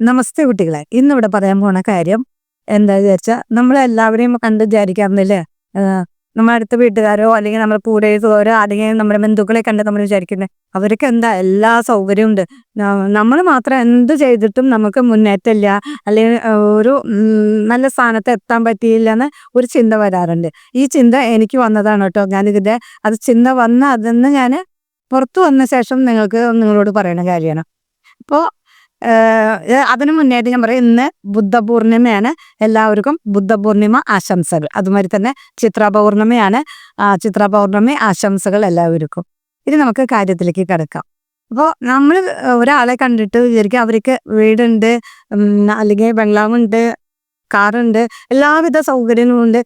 നമസ്തേ കുട്ടികളെ. ഇന്നിവിടെ പറയാൻ പോണ കാര്യം എന്താ വിചാരിച്ചാൽ നമ്മളെല്ലാവരെയും കണ്ട് വിചാരിക്കാറുണ്ടല്ലേ? നമ്മുടെ അടുത്ത വീട്ടുകാരോ അല്ലെങ്കിൽ നമ്മുടെ കൂടെയുള്ളവരോ അല്ലെങ്കിൽ നമ്മുടെ ബന്ധുക്കളെ കണ്ട് നമ്മൾ വിചാരിക്കുന്നത് അവർക്ക് എന്താ എല്ലാ സൗകര്യവും ഉണ്ട് നമ്മൾ മാത്രം എന്ത് ചെയ്തിട്ടും നമുക്ക് മുന്നേറ്റമില്ല. അല്ലെങ്കിൽ ഒരു നല്ല സ്ഥാനത്ത് എത്താൻ പറ്റിയില്ല എന്ന് ഒരു ചിന്ത വരാറുണ്ട്. ഈ ചിന്ത എനിക്ക് വന്നതാണ് കേട്ടോ. ഞാനിതിന്റെ അത് ചിന്ത വന്ന അതെന്ന് ഞാൻ പുറത്തു വന്ന ശേഷം നിങ്ങൾക്ക് നിങ്ങളോട് പറയുന്ന കാര്യമാണ്. അപ്പോൾ അതിനു മുന്നേയായിട്ട് ഞാൻ പറയും ഇന്ന് ബുദ്ധപൂർണിമയാണ്. എല്ലാവർക്കും ബുദ്ധപൂർണിമ ആശംസകൾ. അതുമാതിരി തന്നെ ചിത്ര ആ ചിത്ര പൗർണമി ആശംസകൾ എല്ലാവർക്കും. ഇനി നമുക്ക് കാര്യത്തിലേക്ക് കിടക്കാം. അപ്പോൾ നമ്മൾ ഒരാളെ കണ്ടിട്ട് വിചാരിക്കുക അവർക്ക് വീടുണ്ട് അല്ലെങ്കിൽ ബംഗ്ലാവുണ്ട് കാറുണ്ട്. എല്ലാവിധ സൗകര്യങ്ങളും ഉണ്ട്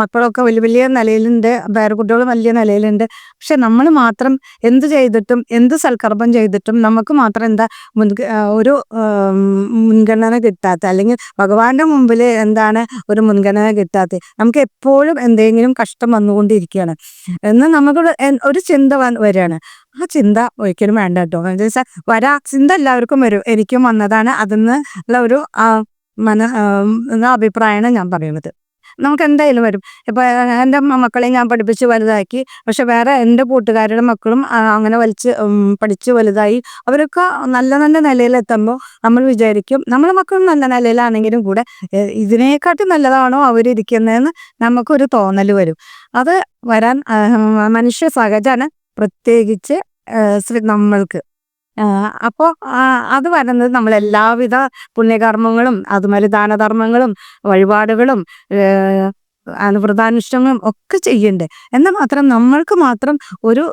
മക്കളൊക്കെ വലിയ വലിയ നിലയിലുണ്ട്. പേരക്കുട്ടികളും വലിയ നിലയിലുണ്ട്. പക്ഷെ നമ്മൾ മാത്രം എന്ത് ചെയ്തിട്ടും എന്ത് സൽക്കർമ്മം ചെയ്തിട്ടും നമുക്ക് മാത്രം എന്താ ഒരു മുൻഗണന കിട്ടാത്ത അല്ലെങ്കിൽ ഭഗവാന്റെ മുമ്പിൽ എന്താണ് ഒരു മുൻഗണന കിട്ടാത്ത നമുക്ക് എപ്പോഴും എന്തെങ്കിലും കഷ്ടം വന്നുകൊണ്ടിരിക്കുകയാണ്. എന്ന് നമുക്ക് ഒരു ചിന്ത വരികയാണ്. ആ ചിന്ത ഒരിക്കലും വേണ്ട കേട്ടോ. എന്താ വെച്ചാൽ വരാ ചിന്ത എല്ലാവർക്കും വരും. എനിക്കും വന്നതാണ് അതിന്ന് ഉള്ള ഒരു മന അഭിപ്രായമാണ് ഞാൻ പറയുന്നത്. നമുക്ക് എന്തായാലും വരും. ഇപ്പൊ എന്റെ മക്കളെ ഞാൻ പഠിപ്പിച്ച് വലുതാക്കി പക്ഷെ വേറെ എന്റെ കൂട്ടുകാരുടെ മക്കളും അങ്ങനെ വലിച്ച് പഠിച്ച് വലുതായി അവരൊക്കെ നല്ല നല്ല നിലയിലെത്തുമ്പോൾ നമ്മൾ വിചാരിക്കും നമ്മുടെ മക്കളും നല്ല നിലയിലാണെങ്കിലും കൂടെ ഇതിനെക്കാട്ടും നല്ലതാണോ അവരിരിക്കുന്നതെന്ന് നമുക്കൊരു തോന്നൽ വരും. അത് വരാൻ മനുഷ്യ സഹജമാണ് പ്രത്യേകിച്ച് നമ്മൾക്ക്. അപ്പോൾ അത് വരുന്നത് നമ്മൾ എല്ലാവിധ പുണ്യകർമ്മങ്ങളും അതുപോലെ ദാനധർമ്മങ്ങളും വഴിപാടുകളും അനുവൃതാനുഷ്ഠങ്ങളും ഒക്കെ ചെയ്യണ്ടേ എന്നാൽ മാത്രം നമ്മൾക്ക് മാത്രം ഒരു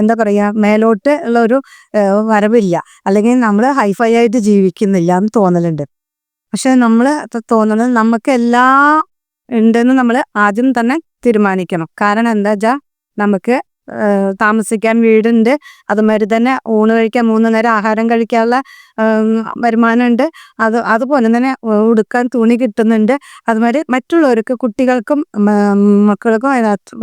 എന്താ പറയുക മേലോട്ട് ഉള്ള ഒരു വരവില്ല. അല്ലെങ്കിൽ നമ്മൾ ഹൈഫൈ ആയിട്ട് ജീവിക്കുന്നില്ല എന്ന് തോന്നലുണ്ട്. പക്ഷെ നമ്മൾ തോന്നുന്നത് നമുക്ക് എല്ലാം ഉണ്ടെന്ന് നമ്മൾ ആദ്യം തന്നെ തീരുമാനിക്കണം. കാരണം എന്താ വെച്ചാൽ നമുക്ക് താമസിക്കാൻ വീടുണ്ട്. അതുമാതിരി തന്നെ ഊണ് കഴിക്കാൻ മൂന്ന് നേരം ആഹാരം കഴിക്കാനുള്ള വരുമാനമുണ്ട്. അത് അതുപോലെ തന്നെ ഉടുക്കാൻ തുണി കിട്ടുന്നുണ്ട്. അതുമാതിരി മറ്റുള്ളവർക്ക് കുട്ടികൾക്കും മക്കൾക്കും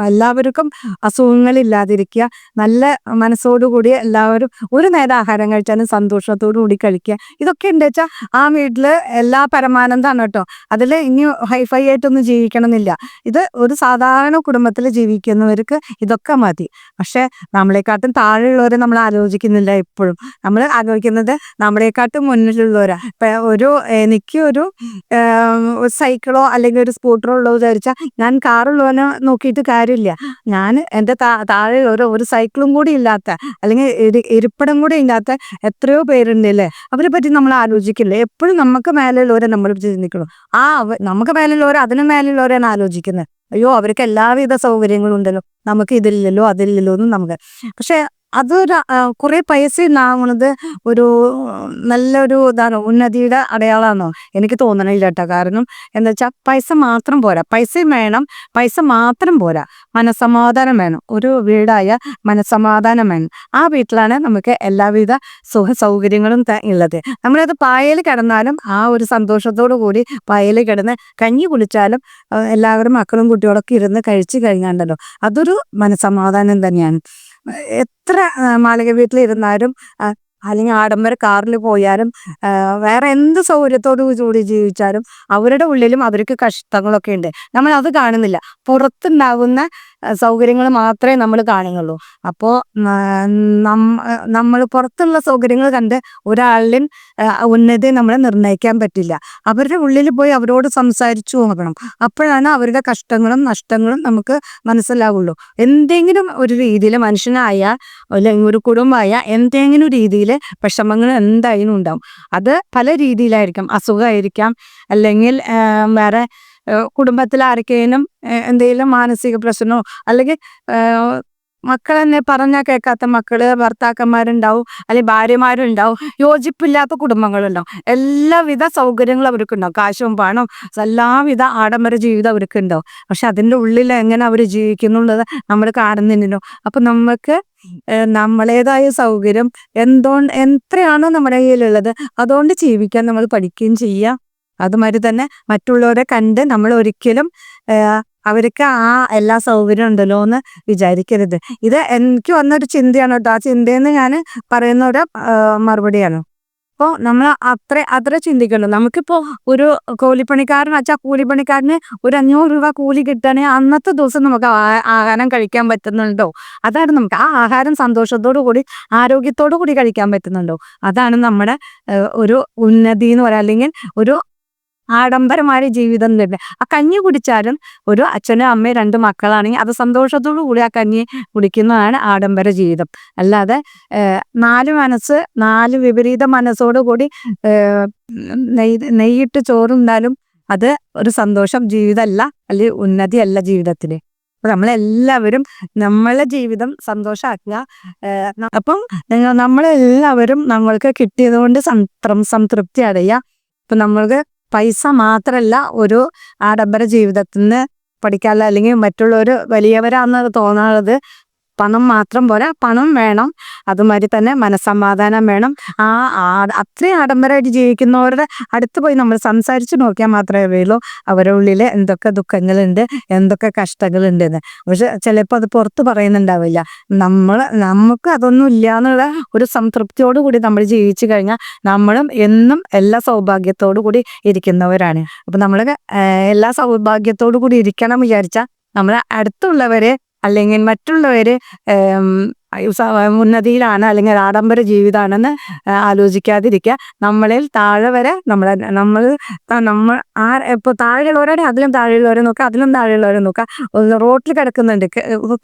എല്ലാവർക്കും അസുഖങ്ങളില്ലാതിരിക്കുക. നല്ല മനസ്സോടുകൂടി എല്ലാവരും ഒരു നേരം ആഹാരം കഴിച്ചാലും സന്തോഷത്തോടു കൂടി കഴിക്കുക. ഇതൊക്കെ ഉണ്ട് വെച്ചാൽ ആ വീട്ടിൽ എല്ലാ പരമാനന്ദമാണ് കേട്ടോ. അതിൽ ഇനി ഹൈഫൈ ആയിട്ടൊന്നും ജീവിക്കണമെന്നില്ല. ഇത് ഒരു സാധാരണ കുടുംബത്തിൽ ജീവിക്കുന്നവർക്ക് ഇതൊക്കെ മതി. പക്ഷെ നമ്മളെക്കാട്ടും താഴെയുള്ളവരെ നമ്മൾ ആലോചിക്കുന്നില്ല എപ്പോഴും. നമ്മൾ ആലോചിക്കുന്നത് നമ്മളെക്കാട്ടും മുന്നിലുള്ളവരാ. ഇപ്പൊ ഒരു എനിക്ക് ഒരു സൈക്കിളോ അല്ലെങ്കിൽ ഒരു സ്കൂട്ടറോ ഉള്ളോ വിചാരിച്ചാൽ ഞാൻ കാറുള്ളവനെ നോക്കിയിട്ട് കാര്യമില്ല. ഞാൻ എന്റെ താഴെ ഒരു ഒരു സൈക്കിളും കൂടി ഇല്ലാത്ത അല്ലെങ്കിൽ ഇരിപ്പിടം കൂടി ഇല്ലാത്ത എത്രയോ പേരുണ്ട് അല്ലേ? അവരെ പറ്റി നമ്മൾ ആലോചിക്കില്ല? എപ്പോഴും നമുക്ക് മേലെയുള്ളവരെ നമ്മൾ ചിന്തിക്കണം. ആ നമുക്ക് മേലെയുള്ളവരെ അതിനും മേലെയുള്ളവരെയാണ് ആലോചിക്കുന്നത്. അയ്യോ അവർക്ക് എല്ലാവിധ സൗകര്യങ്ങളും ഉണ്ടല്ലോ നമുക്ക് ഇതില്ലല്ലോ അതില്ലല്ലോ എന്നും നമുക്ക്. പക്ഷെ അതൊരു കുറെ പൈസ ഉണ്ടാകുന്നത് ഒരു നല്ലൊരു ഇതാണ് ഉന്നതിയുടെ അടയാളമാണോ എനിക്ക് തോന്നണില്ല കേട്ടോ കാരണം എന്താ വെച്ചാൽ പൈസ മാത്രം പോരാ. പൈസയും വേണം പൈസ മാത്രം പോരാ. മനസമാധാനം വേണം. ഒരു വീടായ മനസമാധാനം വേണം. ആ വീട്ടിലാണ് നമുക്ക് എല്ലാവിധ സുഖ സൗകര്യങ്ങളും ഉള്ളത് നമ്മളത് പായൽ കിടന്നാലും ആ ഒരു സന്തോഷത്തോടു കൂടി പായൽ കിടന്ന് കഞ്ഞി കുളിച്ചാലും എല്ലാവരും മക്കളും കുട്ടികളൊക്കെ ഇരുന്ന് കഴിച്ചു കഴിഞ്ഞാണ്ടല്ലോ. അതൊരു മനസമാധാനം തന്നെയാണ്. എത്ര മാളിക വീട്ടിലിരുന്നാലും അല്ലെങ്കിൽ ആഡംബര കാറിൽ പോയാലും വേറെ എന്ത് സൗകര്യത്തോടു കൂടി ജീവിച്ചാലും അവരുടെ ഉള്ളിലും അവർക്ക് കഷ്ടങ്ങളൊക്കെ ഉണ്ട്. നമ്മൾ അത് കാണുന്നില്ല. പുറത്തുണ്ടാകുന്ന സൗകര്യങ്ങൾ മാത്രമേ നമ്മൾ കാണുന്നുള്ളൂ. അപ്പോൾ നമ്മൾ പുറത്തുള്ള സൗകര്യങ്ങൾ കണ്ട് ഒരാളിലും ഉന്നതി നമ്മളെ നിർണയിക്കാൻ പറ്റില്ല. അവരുടെ ഉള്ളിൽ പോയി അവരോട് സംസാരിച്ചു നോക്കണം. അപ്പോഴാണ് അവരുടെ കഷ്ടങ്ങളും നഷ്ടങ്ങളും നമുക്ക് മനസ്സിലാവുള്ളൂ. എന്തെങ്കിലും ഒരു രീതിയിൽ മനുഷ്യനായ അല്ലെങ്കിൽ ഒരു കുടുംബമായ എന്തെങ്കിലും രീതിയിൽ വിഷമങ്ങൾ എന്തായാലും ഉണ്ടാവും. അത് പല രീതിയിലായിരിക്കും. അസുഖമായിരിക്കാം അല്ലെങ്കിൽ വേറെ കുടുംബത്തിൽ ആർക്കെങ്കിലും എന്തെങ്കിലും മാനസിക പ്രശ്നമോ അല്ലെങ്കിൽ മക്കൾ തന്നെ പറഞ്ഞാൽ കേൾക്കാത്ത മക്കൾ ഭർത്താക്കന്മാരുണ്ടാവും അല്ലെങ്കിൽ ഭാര്യമാരുണ്ടാവും യോജിപ്പില്ലാത്ത കുടുംബങ്ങളുണ്ടാവും. എല്ലാവിധ സൗകര്യങ്ങളും അവർക്കുണ്ടാവും. കാശും പണം എല്ലാവിധ ആഡംബര ജീവിതം അവർക്കുണ്ടാവും. പക്ഷെ അതിന്റെ ഉള്ളിൽ എങ്ങനെ അവർ ജീവിക്കുന്നുള്ളത് നമ്മൾ കാണുന്നില്ലല്ലോ. അപ്പൊ നമുക്ക് നമ്മളേതായ സൗകര്യം എന്തോ എത്രയാണോ നമ്മുടെ കയ്യിലുള്ളത് അതുകൊണ്ട് ജീവിക്കാൻ നമ്മൾ പഠിക്കുകയും ചെയ്യാം അതുമാതിരി തന്നെ മറ്റുള്ളവരെ കണ്ട് നമ്മൾ ഒരിക്കലും അവർക്ക് ആ എല്ലാ സൗകര്യം ഉണ്ടല്ലോ എന്ന് വിചാരിക്കരുത്. ഇത് എനിക്ക് വന്നൊരു ചിന്തയാണ് കേട്ടോ. ആ ചിന്തയെന്ന് ഞാൻ പറയുന്ന ഒരു മറുപടിയാണ്. അപ്പോൾ നമ്മൾ അത്ര അത്ര ചിന്തിക്കണം നമുക്കിപ്പോൾ ഒരു കൂലിപ്പണിക്കാരൻ വെച്ചാൽ കൂലിപ്പണിക്കാരന് ഒരു അഞ്ഞൂറ് രൂപ കൂലി കിട്ടുകയാണെങ്കിൽ അന്നത്തെ ദിവസം നമുക്ക് ആഹാരം കഴിക്കാൻ പറ്റുന്നുണ്ടോ? അതാണ് നമുക്ക് ആ ആഹാരം സന്തോഷത്തോടു കൂടി ആരോഗ്യത്തോടു കൂടി കഴിക്കാൻ പറ്റുന്നുണ്ടോ? അതാണ് നമ്മുടെ ഒരു ഉന്നതി എന്ന് പറയാം. അല്ലെങ്കിൽ ഒരു ആഡംബരമായ ജീവിതം തന്നെ ആ കഞ്ഞി കുടിച്ചാലും ഒരു അച്ഛനും അമ്മയും രണ്ട് മക്കളാണെങ്കിൽ അത് സന്തോഷത്തോടു കൂടി ആ കഞ്ഞി കുടിക്കുന്നതാണ് ആഡംബര ജീവിതം. അല്ലാതെ നാല് മനസ്സ് നാല് വിപരീത മനസ്സോടു കൂടി നെയ് നെയ്യിട്ട് ചോറുണ്ടാലും അത് ഒരു സന്തോഷം ജീവിതമല്ല അല്ലെങ്കിൽ ഉന്നതിയല്ല ജീവിതത്തിന് അപ്പൊ നമ്മളെല്ലാവരും നമ്മളെ ജീവിതം സന്തോഷമാക്കുക അപ്പം നിങ്ങൾ നമ്മളെല്ലാവരും നമ്മൾക്ക് കിട്ടിയത് കൊണ്ട് സംതൃപ്തി അടയുക. ഇപ്പൊ നമ്മൾക്ക് പൈസ മാത്രമല്ല ഒരു ആഡംബര ജീവിതത്തിൽ നിന്ന് പഠിക്കാനുള്ള അല്ലെങ്കിൽ മറ്റുള്ളവർ വലിയവരാന്ന് തോന്നാറുള്ളത് പണം മാത്രം പോരാ പണം വേണം. അതുമാതിരി തന്നെ മനസ്സമാധാനം വേണം. ആ അത്രയും ആഡംബരമായിട്ട് ജീവിക്കുന്നവരുടെ അടുത്ത് പോയി നമ്മൾ സംസാരിച്ച് നോക്കിയാൽ മാത്രമേ അറിയുള്ളൂ. അവരുടെ ഉള്ളിൽ എന്തൊക്കെ ദുഃഖങ്ങളുണ്ട് എന്തൊക്കെ കഷ്ടങ്ങളുണ്ട് എന്ന് പക്ഷെ ചിലപ്പോൾ അത് പുറത്ത് പറയുന്നുണ്ടാവില്ല. നമ്മൾ നമുക്ക് അതൊന്നും ഇല്ല എന്നുള്ള ഒരു സംതൃപ്തിയോട് കൂടി നമ്മൾ ജീവിച്ചു കഴിഞ്ഞാൽ നമ്മളും എന്നും എല്ലാ സൗഭാഗ്യത്തോടു കൂടി ഇരിക്കുന്നവരാണ്. അപ്പൊ നമ്മൾ എല്ലാ സൗഭാഗ്യത്തോടു കൂടി ഇരിക്കണം വിചാരിച്ചാൽ നമ്മളെ അടുത്തുള്ളവരെ അല്ലെങ്കിൽ സ- ഉന്നതിയിലാണ് അല്ലെങ്കിൽ ആഡംബര ജീവിതമാണെന്ന് ആലോചിക്കാതിരിക്കുക. നമ്മളിൽ താഴെ വരെ നമ്മളെ നമ്മൾ നമ്മൾ ആ ഇപ്പൊ താഴെയുള്ളവരെ അതിലും താഴെയുള്ളവരെ നോക്കുക അതിലും താഴെയുള്ളവരെ നോക്കുക. റോട്ടിൽ കിടക്കുന്നുണ്ട്.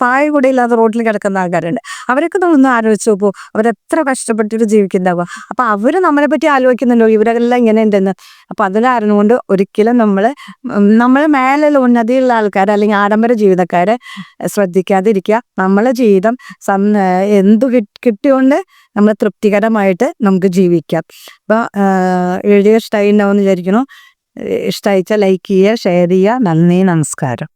പായ കൂടെ ഇല്ലാതെ റോട്ടിൽ കിടക്കുന്ന ആൾക്കാരുണ്ട്. അവരൊക്കെ ഒന്ന് ആലോചിച്ച് നോക്കൂ. അവരെത്ര കഷ്ടപ്പെട്ടിട്ട് ജീവിക്കുന്നുണ്ടാവുക. അപ്പൊ അവർ നമ്മളെ പറ്റി ആലോചിക്കുന്നുണ്ടോ? ഇവരെല്ലാം ഇങ്ങനെ ഉണ്ടെന്ന് അപ്പൊ അത് കാരണം ഒരിക്കലും നമ്മൾ നമ്മൾ മേലുള്ള ഉന്നതിയുള്ള ആൾക്കാർ അല്ലെങ്കിൽ ആഡംബര ജീവിതക്കാരെ ശ്രദ്ധിക്കാതിരിക്കുക. നമ്മളെ ജീവിതം സം എന്തു കിട്ടിയോണ്ട് നമ്മൾ തൃപ്തികരമായിട്ട് നമുക്ക് ജീവിക്കാം. അപ്പൊ വീഡിയോ ഇഷ്ടമായി ഉണ്ടാവും എന്ന് വിചാരിക്കുന്നു. ഇഷ്ടമായിച്ചാൽ ലൈക്ക് ചെയ്യുക ഷെയർ ചെയ്യുക. നന്ദി നമസ്കാരം.